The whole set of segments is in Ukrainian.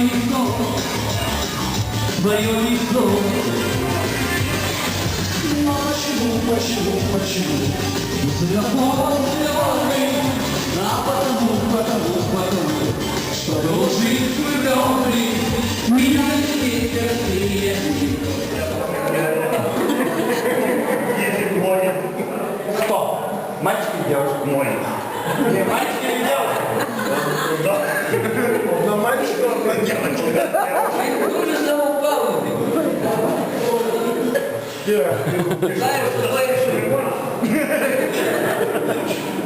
лицо, твое лицо. Но почему, почему, почему Телефон зеленый, а потому, потому, потому Что должен влюбленный Меня не терпение Дети мои. Кто? Мальчики и девушки? Мои. Не, мальчики или девушки? Yeah.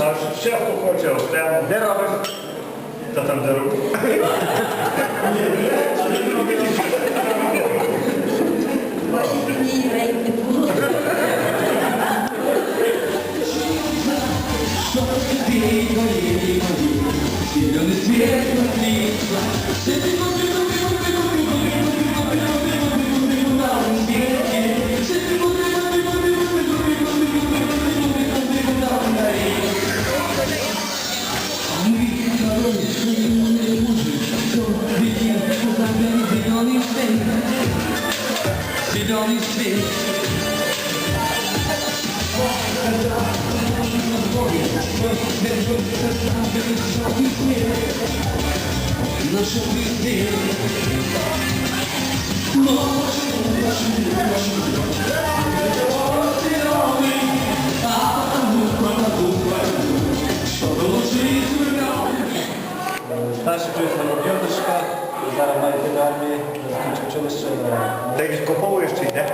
А ще хто хоче окремо. Де робиш? Та там де робиш. Что ты говори, говори, Зеленый свет внутри Зеленый свет Наша жизнь Старший чоловік молодіжка, зараз має під армії, закінчив училище. Де відкоповуєш чи йде?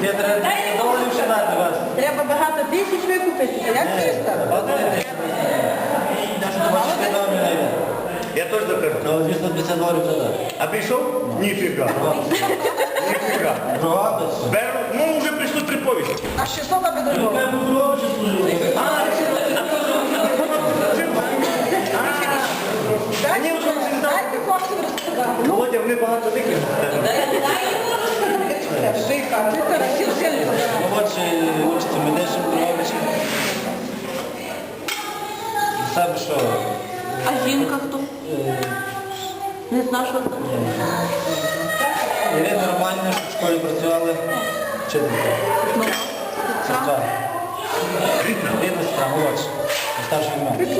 Де треба доволі вже дати вас. Треба багато тисяч викупити. А як йде. Я теж. То 250 доларів вже дати. А пішов? Ніфіга. Ніфіга. Беру, ну вже прийшло три повісті. А що слова би Вони багато викинуть. Жика, ти сильно. Молодший учиться медичним Дрогобичі. Саме що? А жінка хто? Не знаю, що це. Ірина Романівна, що в школі працювали. Вчителька. Ну, Сестра. Рідна сестра, молодша. Старша від мене.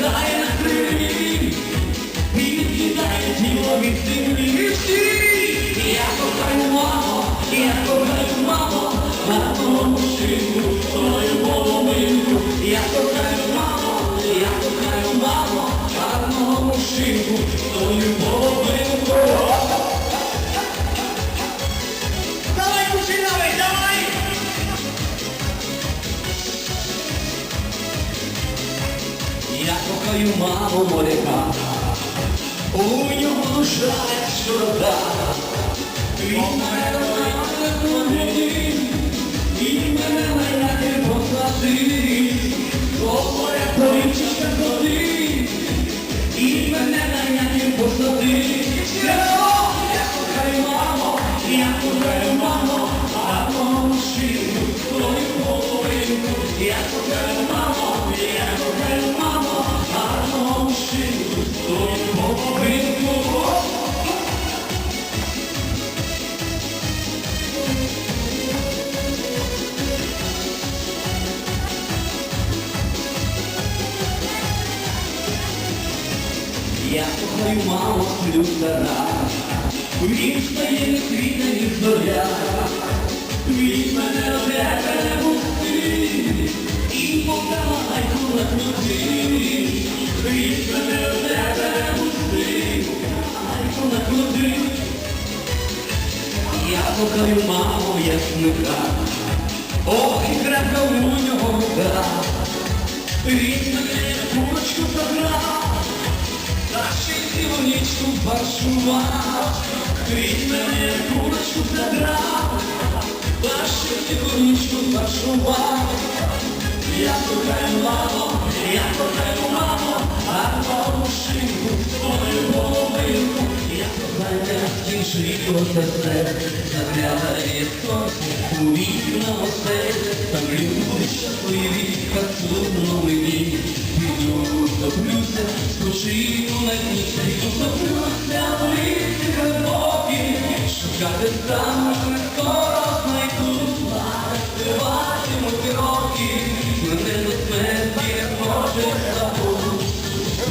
Нехай не на романі. Я Кохаю маму моряка, у нього душа широка. Він мене найняти і Маму сплю стара, Він стає не світа, ні зоря, Він мене одяга не пусти, І подала гайку на ключі, Він мене одяга не пусти, Гайку на ключі. Я кохаю маму ясника, ох, і крепка у нього рука, він мене курочку програв, та ще й цілу нічку паршував, він мене курочку та ще й паршував. Я кохаю мамо, я кохаю мамо, а маму шинку, твою половинку. Я кохаю тішила серце, заглядає хтось у вікна осель, там люди щасливі, так трудно мені. Піду, топлюся, спочину на дні, піду, топлюся, в лісі глибокі, шукати там скоро знайду, співатиму роки, мене до смерті може забути.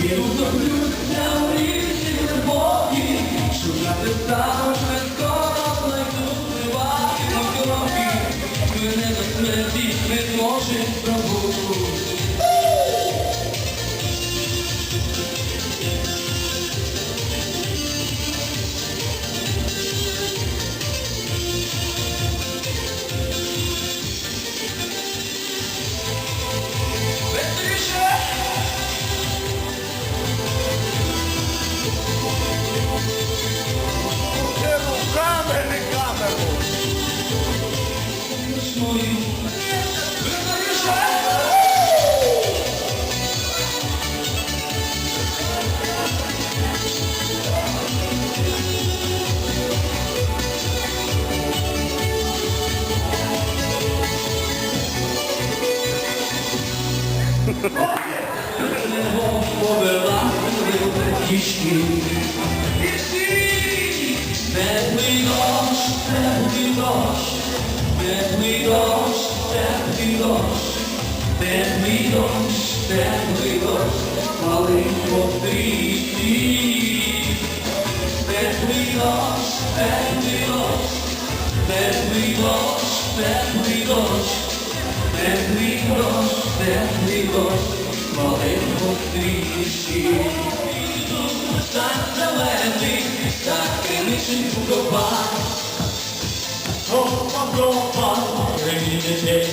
Піду, топлюся, в лісі глибокі, шукати там скоро знайду, співатиму роки, мене до смерті не може. Теплий дощ, теплий дощ, теплий дощ, теплий дощ, теплий дощ, теплий дощ, малий потрібні. Теплий дощ, теплий дощ, теплий дощ, теплий дощ, теплий дощ, теплий дощ, малий потрібні. Так зелений, так книжку Çok çok çok var. Yüreğimde